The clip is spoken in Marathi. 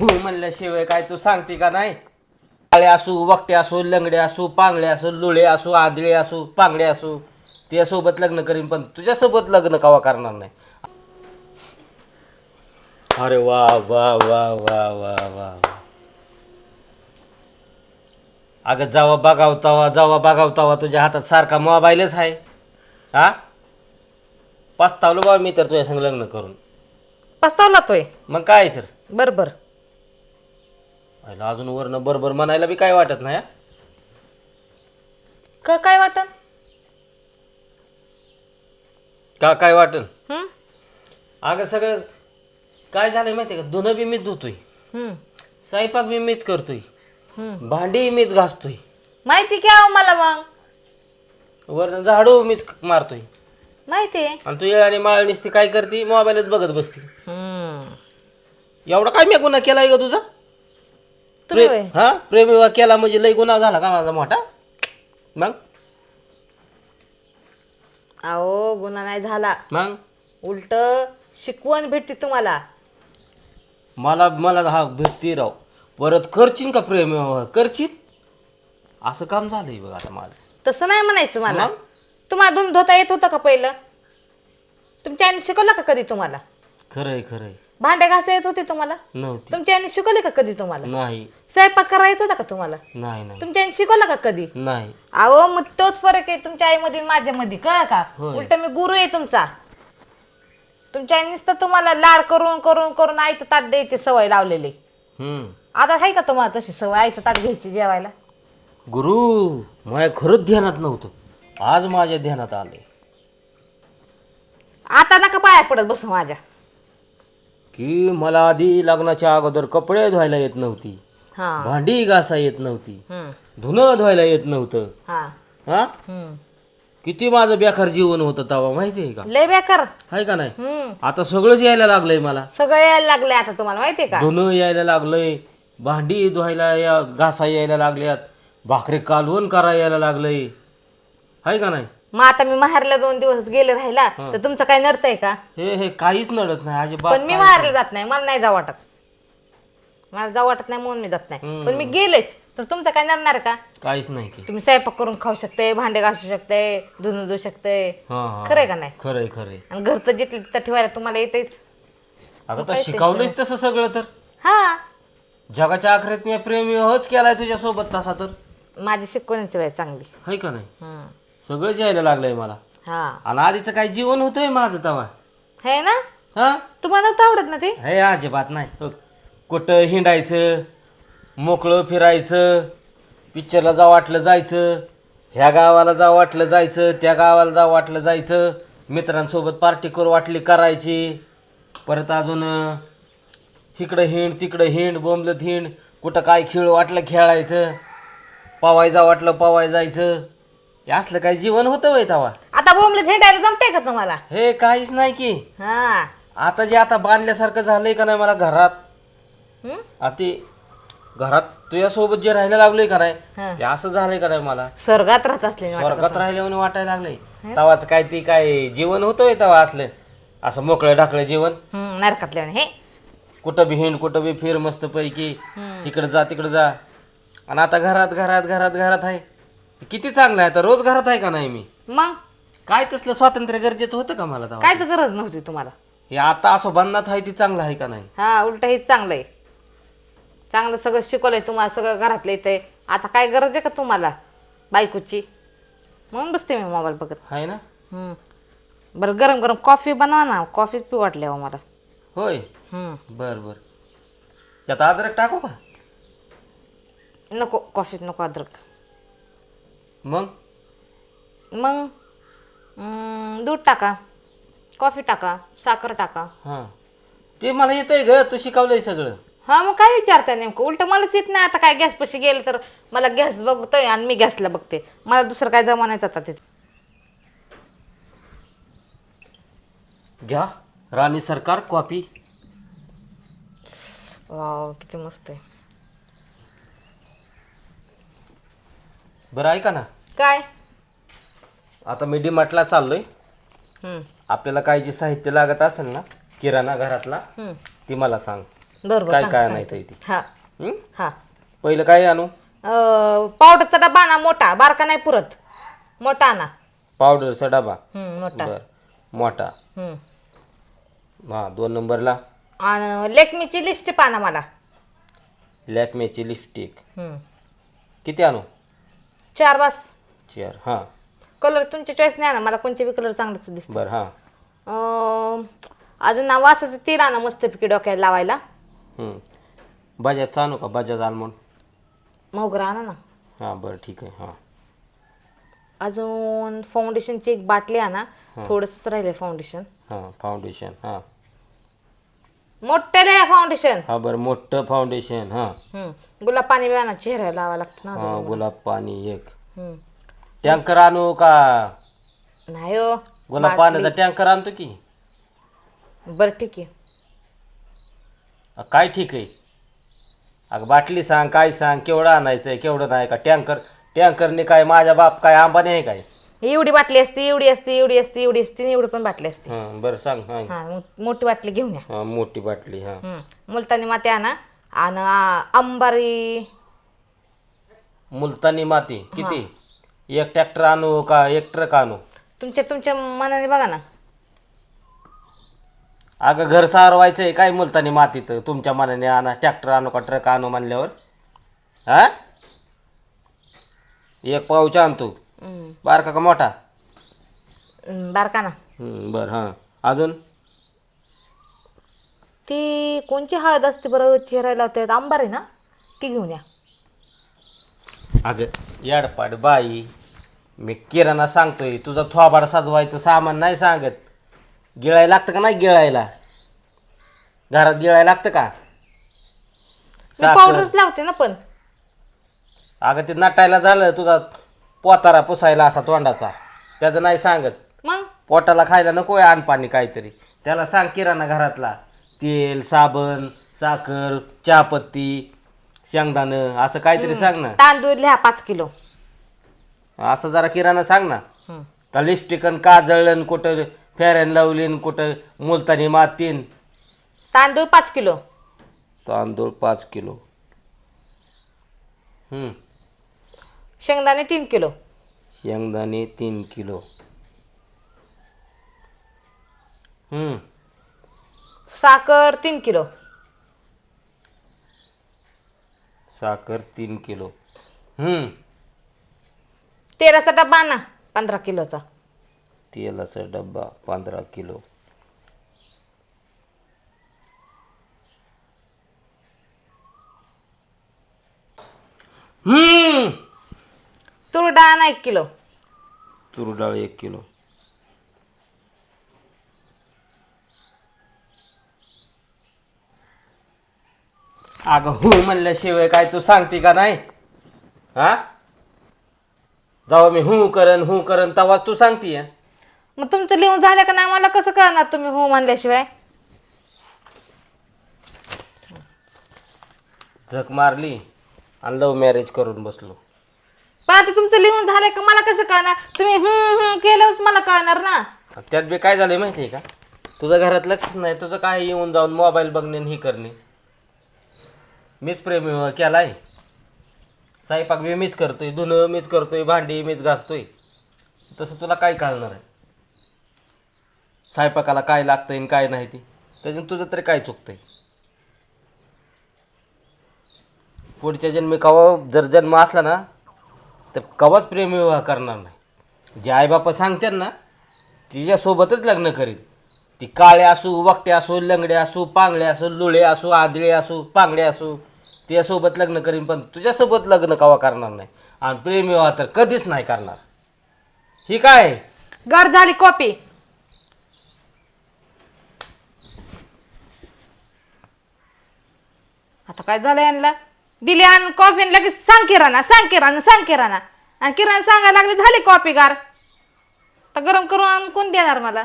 हो म्हणल्याशिवाय काय तू सांगते का नाही? काळे असू वकटे असू लंगडे असू पांगडे असू लुळे असू आदळे असू पांगडे असू त्यासोबत लग्न करीन पण तुझ्यासोबत लग्न कवा करणार नाही? अरे वा वा वा वा वा वा. अगं जावा बघावतावा जावा बघावतावा तुझ्या हातात सारखा मोबाईलच आहे. हा? पस्तावलो बा मी तर तुझ्या संग लग्न करून. पस्तावला तोय. मग काय तर बर बर. आयला अजून वरनं बरोबर म्हणायला बी काय वाटत नाही हा? का काय वाटन? का काय वाटन? हं? अगं सगळं काय झालंय माहिती का? धुणं बी मीच धुतोय. स्वयंपाक बी मीच करतोय. भांडी मीच घासतोय. माहिती की अहो मला मग? वरनं झाडू मीच मारतोय. माहिती आहे. आणि तू येळ आणि माळ नुसती काय करते? मोबाईलच बघत बसती. हं. एवढा काय मी गुन्हा केलाय ग तुझा? तुम्ही प्रे- होय? हा? प्रेम विवाह केला म्हणजे लय गुन्हा झाला का माझा मोठा? मग? अहो गुन्हा नाही झाला. मग? उलट शिकवण भेटते तुम्हाला. मला मला हा भेटती राव. परत करशील का प्रेम विवाह करशील? असं काम झालंय बघ आता माझं. तसं नाही म्हणायचं मला. मग? तुम्हाला धुन धुता येत होतं का पहिलं? तुमच्या आईने शिकवलं का कधी तुम्हाला? खरंय खरंय. भांडे घासा येत होते तुम्हाला? नव्हती. तुमच्या आईने शिकवले का कधी तुम्हाला? नाही. स्वयंपाक करा येत होता का तुम्हाला? नाही नाही. तुमच्या आईने शिकवलं का कधी? नाही. अहो मग तोच फरक आहे तुमच्या आईमध्ये आणि माझ्यामध्ये कळ का? होय. उलट मी गुरु आहे तुमचा. तुमच्या आईनेच तर तुम्हाला लाड करून करून करून आईचं ताट द्यायची सवय लावलेली. हम्म. आता आहे का तुम्हाला तशी सवय आईचं ताट घ्यायची जेवायला? गुरु माझ्या खरंच ध्यानात नव्हतं. आज माझ्या ध्यानात आलंय. आता नका पाया पडत बसू माझ्या. की मला आधी लग्नाच्या अगोदर कपडे धुवायला येत नव्हती. हा. भांडी घासा येत नव्हती. हम्म. धुणं धुवायला येत नव्हतं. हा. हा? हम्म. किती माझं बेकार जीवन होतं तवा माहिती आहे का? लय बेकार. आहे का नाही? हम्म. आता सगळंच यायला लागलंय मला. सगळं यायला लागले आता तुम्हाला माहितीये का? धुणं यायला लागलंय भांडी धुवायला या घासा यायला लागल्यात भाकरी कालवण करा यायला लागलंय. आहे का नाही? मग आता मी माहेरला दोन दिवस गेले राहिला तर तुमचं काय नडतंय का? हे हे काहीच नडत नाही अजिबात पण मी माहेरला जात नाही मला नाही जाऊ वाटत. मला जाऊ वाटत नाही म्हणून मी जात नाही. पण मी गेलेच तर तुमचं काय नडणार का? काहीच नाही की. तुम्ही स्वयंपाक करून खाऊ शकते भांडे घासू शकते धुणं धुवू शकते. हा हा. खरंय का नाही? खरंय खरंय. आणि घरचं जिथलं तिथं ठेवायला तुम्हाला येतेच अगं तर शिकवलंय तसं सगळं तर. हा. जगाच्या आखरीत मी प्रेम विवाहच केलाय तुझ्यासोबत तसा तर. माझी शिकवण्याची वेळ चांगली. का नाही? हम्म. सगळंच यायला लागलंय मला. हा. आणि आधीचं काय जीवन होतंय माझं तवा है ना? हा? तुम्हाला नव्हतं आवडत ना ते? हे अजिबात नाही. हो. कुठं हिंडायचं मोकळं फिरायचं पिक्चरला जा वाटलं जायचं ह्या गावाला जा वाटलं जायचं त्या गावाला जा वाटलं जायचं मित्रांसोबत पार्टी करू वाटली करायची परत अजून अं, इकडं हिंड तिकडं हिंड बोंबलत हिंड कुठं काय खेळ वाटलं खेळायचं पवाय जा वाटलं पवाय जायचं हे असलं काय जीवन होतं वय तवा आता बोंबले झेंडायला जमते का तुम्हाला? हे काहीच नाही की. हा. आता जे आता बांधल्यासारखं झालंय का नाही मला घरात? हम्म? आता ते घरात तुझ्यासोबत जे राहायला लागलोय का नाही हा. ते असं झालंय का नाही मला? स्वर्गात राहत असले स्वर्गात राहिल्यावर वाटायला लागलंय. तवाच काय ती काय जीवन होतंय तवा असलं. असं मोकळं ढाकळं जीवन. नरकातले हे. कुठं बी हिंड कुठं बी फिर मस्त पैकी इकडं जा तिकडं जा. आणि आता घरात घरात घरात घरात आहे. किती चांगलं आहे? आता रोज घरात आहे का नाही मी? मग? काय तसलं स्वातंत्र्य गरजेचं होतं का मला तेव्हा? कायच गरज नव्हती तुम्हाला. हे आता असं बंधनात आहे ती चांगलं आहे का नाही? हा उलट हे चांगलं आहे. चांगलं सगळं शिकवलंय तुम्हाला सगळं घरातलं येतंय आता काय गरज आहे का तुम्हाला बायकोची? म्हणून बसते मी मोबाईल बघत. आहे ना? हम्म. बरं गरम गरम कॉफी बनवा ना. कॉफीच पी वाटली हो मला. होय? हम्म. बर बर. त्यात अद्रक टाकू का? नको कॉफीत नको अद्रक. मग? मग दूध टाका कॉफी टाका साखर टाका. हां. ते मला येतंय ग तू शिकवलंय सगळं. हा मग काय विचारताय नेमकं? उलट मलाच येत नाही आता काय गॅस पशी गेलं तर मला गॅस बघतोय आणि मी गॅसला बघते. मला दुसरं काय जमानायचं आता तिथे घ्या राणी सरकार कॉपी वाव किती मस्त आहे. बरं ऐका ना. काय? आता मी डीमार्टला चाललोय. आपल्याला काय जे साहित्य लागत असेल ना किराणा घरातला. ती मला सांग. बरोबर काय सांग, काय सांग. आणायचं आहे ते? हा. हं? हा. पहिलं काय आणू? अं, पावडरचा डबा ना मोठा. बारका नाही पुरत. मोठा आणा. पावडरचा डबा? मोठा. बर. मोठा. हम्म. हा दोन नंबरला? आणि लेकमीची लिस्ट पाना मला. लॅकमेची लिपस्टिक. किती आणू? चार बस. चार हां. कलर तुमची चॉईस नाही ना मला कोणते बी कलर चांगलंच दिसत. बरं हां. अं, अजून ना वासाचं तेल आणा मस्तपैकी डोक्याला लावायला. हं. बजाजचा आणू का? बजाज आलमोंड मोगरा आणा ना. हां बरं ठीक आहे हां. अजून फाउंडेशनची एक बाटली आणा. थोडंसंच राहिले फाउंडेशन हां फाउंडेशन हां. मोठ्याले फाउंडेशन हा बरं मोठं फाउंडेशन हां. गुलाब पाणी बी आणा चेहऱ्याला लावा लागतं ना हां गुलाब पाणी एक. हम्म. टँकर आणू का? नाही हो गुलाब पाण्याचा टँकर आणतो की? बरं ठीक आहे. अ, काय ठीक आहे? अगं बाटली सांग काय सांग केवढं आणायचं आहे केवढं नाही का? टँकर टँकरने काय माझ्या बाप काय आंबाने आहे काय? एवढी बाटली असते एवढी असते एवढी असते एवढी असते आणि एवढी पण बाटली असते. हां बरं सांग हां हा मग मोठी बाटली घेऊन या. हां मोठी बाटली हां. मुलतानी माते आणा. आणि आ, अंबारी. मुलतानी माती किती? एक ट्रॅक्टर आणू का एक ट्रक आणू? तुमच्या तुमच्या मनाने बघा ना. अगं घर सारवायचं आहे काय मुलतानी मातीचं? तुमच्या मनाने आणा ट्रॅक्टर आणू का ट्रक आणू म्हणल्यावर? हा? एक पाऊच आणतो हम्म. बारका का मोठा? हम्म, बारका ना. हं, बरं हां. अजून? ती कोणची हळद असते बरं चेहऱ्याला लावतात? अंबारी ना ती घेऊन या. अगं याडपाड बाई. मी किराणा सांगतोय तुझा थोबाड सजवायचं सामान नाही सांगत. गिळायला लागतं का नाही गिळायला? घरात गिळायला लागतं का? मी साखर. पावडरच लावते ना पण. अगं ते नटायला झालं तुझा पोतारा पुसायला असा तोंडाचा. त्याचं नाही सांगत. मग? पोटाला खायला नको आहे अनपाणी काहीतरी. त्याला सांग किराणा घरातला. तेल साबण साखर चहापत्ती शेंगदाणं असं काहीतरी सांग ना. तांदूळ लिहा पाच किलो. असं जरा किराणा सांग ना. का लिपस्टिकन काजळन कुठं फेरन लावलीन कुठं मुलतानी मातीन तांदूळ पाच किलो तांदूळ पाच किलो. शेंगदाणे तीन किलो शेंगदाणे तीन किलो हम्म. साखर तीन किलो साखर तीन किलो हम्म. तेलाचा डब्बा ना पंधरा किलोचा. तेलाचा डब्बा पंधरा किलो. हम्म. तूर डाळ ना एक किलो. तूर डाळ एक किलो. अगं हो म्हणल्याशिवाय काय तू सांगते का नाही? हा? जेव्हा मी हू करन हू करन तेव्हा तू सांगते मग तुमचं लिहून झालं का नाही? मला कसं कळणार तुम्ही हो म्हणल्याशिवाय? झक मारली आणि लव्ह मॅरेज करून बसलो. पण आता तुमचं लिहून झालंय का? मला कसं कळणार? तुम्ही हम्म हम्म केल्यावरच मला कळणार ना? त्यात बी काय झालंय माहिती आहे का? तुझं घरात लक्षच नाही तुझं काय येऊन जाऊन मोबाईल बघणे आणि हे करणे? मीच प्रेम केलाय. स्वयंपाक बी मीच करतोय धुणं मीच करतोय भांडी मीच घासतोय. तसं तुला काय कळणार आहे? स्वयंपाकाला काय लागतं आणि काय नाही ती? त्याच्यानं तुझं तरी काय चुकतंय? पुढच्या जन्मी कवा जर जन्म असला ना तर कवाच प्रेमविवाह करणार नाही. जे आईबापा सांगतात ना तिच्यासोबतच लग्न करीन. ती काळे असू वकटे असो लंगडे असू पांगळे असो लुळे असू आदळे असू पांगडे असू त्यासोबत लग्न करीन पण तुझ्यासोबत लग्न कवा करणार नाही? आणि प्रेमविवाह तर कधीच नाही करणार. ही काय? गर झाली कॉपी. आता काय झालं यांना? दिली आणि कॉफी लगेच सांग किराणा सांग किराणा सांग किराणा. आणि किराणा सांगायला लागली झाली कॉपी गार. तर गरम करून आणून कोण देणार मला?